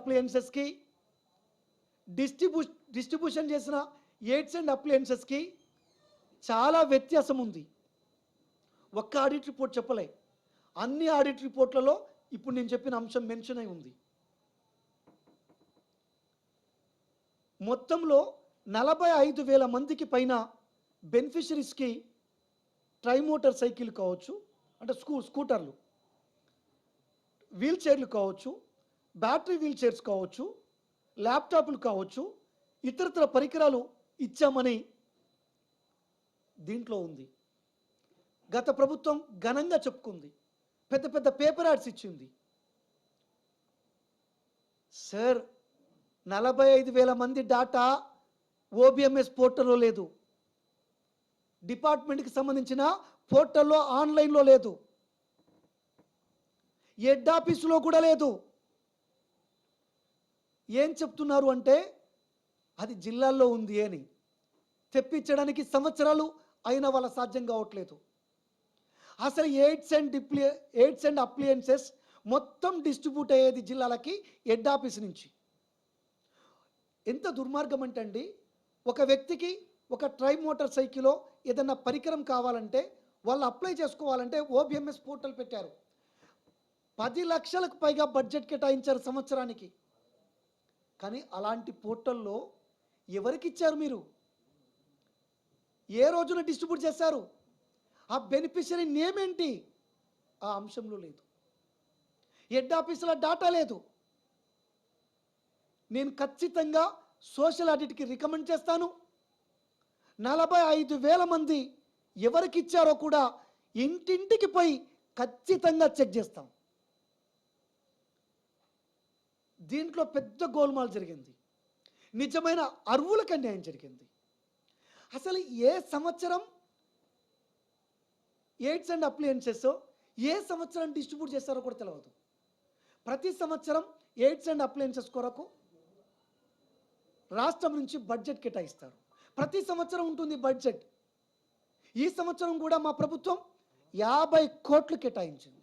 అప్లయన్సెస్కి డిస్ట్రిబ్యూ డిస్ట్రిబ్యూషన్ చేసిన aids and అప్లయన్సెస్కి చాలా వ్యత్యాసం ఉంది. ఒక్క ఆడిట్ రిపోర్ట్ చెప్పలే. అన్ని ఆడిట్ రిపోర్ట్లలో ఇప్పుడు నేను చెప్పిన అంశం మెన్షన్ అయి ఉంది. మొత్తంలో నలభై ఐదు వేల మందికి పైన బెనిఫిషరీస్కి ట్రైమోటర్ సైకిల్ కావచ్చు అంటే స్కూ స్కూటర్లు వీల్ చైర్లు కావచ్చు బ్యాటరీ వీల్ చైర్స్ కావచ్చు ల్యాప్టాప్లు కావచ్చు ఇతరతర పరికరాలు ఇచ్చామని దీంట్లో ఉంది. గత ప్రభుత్వం ఘనంగా చెప్పుకుంది. పెద్ద పెద్ద పేపర్ యాడ్స్ ఇచ్చింది. సార్ నలభై ఐదు వేల మంది డాటా ఓబిఎంఎస్ పోర్టల్లో లేదు. డిపార్ట్మెంట్కి సంబంధించిన పోర్టల్లో ఆన్లైన్లో లేదు. హెడ్ ఆఫీసులో కూడా లేదు. ఏం చెప్తున్నారు అంటే అది జిల్లాల్లో ఉంది అని. తెప్పించడానికి సంవత్సరాలు అయినా వాళ్ళ సాధ్యం కావట్లేదు. అసలు ఎయిడ్స్ అండ్ డిప్లి ఎయిడ్స్ అండ్ అప్లియన్సెస్ మొత్తం డిస్ట్రిబ్యూట్ అయ్యేది జిల్లాలకి హెడ్ ఆఫీస్ నుంచి. ఎంత దుర్మార్గం అంటే అండి ఒక వ్యక్తికి ఒక ట్రై మోటార్ సైకిలో ఏదన్నా పరికరం కావాలంటే వాళ్ళు అప్లై చేసుకోవాలంటే ఓబిఎంఎస్ పోర్టల్ పెట్టారు. పది లక్షలకు పైగా బడ్జెట్ కేటాయించారు సంవత్సరానికి. కానీ అలాంటి పోర్టల్లో ఎవరికి ఇచ్చారు మీరు? ఏ రోజున డిస్ట్రిబ్యూట్ చేశారు? ఆ బెనిఫిషరీ నేమ్ ఏంటి? ఆ అంశంలో లేదు. హెడ్ ఆఫీసులో డాటా లేదు. నేను ఖచ్చితంగా సోషల్ ఆడిట్కి రికమెండ్ చేస్తాను. నలభై ఐదు వేల మంది ఎవరికి ఇచ్చారో కూడా ఇంటింటికి పోయి ఖచ్చితంగా చెక్ చేస్తాం. దీంట్లో పెద్ద గోల్మాల్ జరిగింది. నిజమైన అరువులకు అన్యాయం జరిగింది. అసలు ఏ సంవత్సరం ఎయిడ్స్ అండ్ అప్లియన్సెస్ ఏ సంవత్సరం డిస్ట్రిబ్యూట్ చేస్తారో కూడా తెలియదు ప్రతి సంవత్సరం ఎయిడ్స్ అండ్ అప్లయన్సెస్ కొరకు రాష్ట్రం నుంచి బడ్జెట్ కేటాయిస్తారు. ప్రతి సంవత్సరం ఉంటుంది బడ్జెట్. ఈ సంవత్సరం కూడా మా ప్రభుత్వం యాభై కోట్లు కేటాయించింది.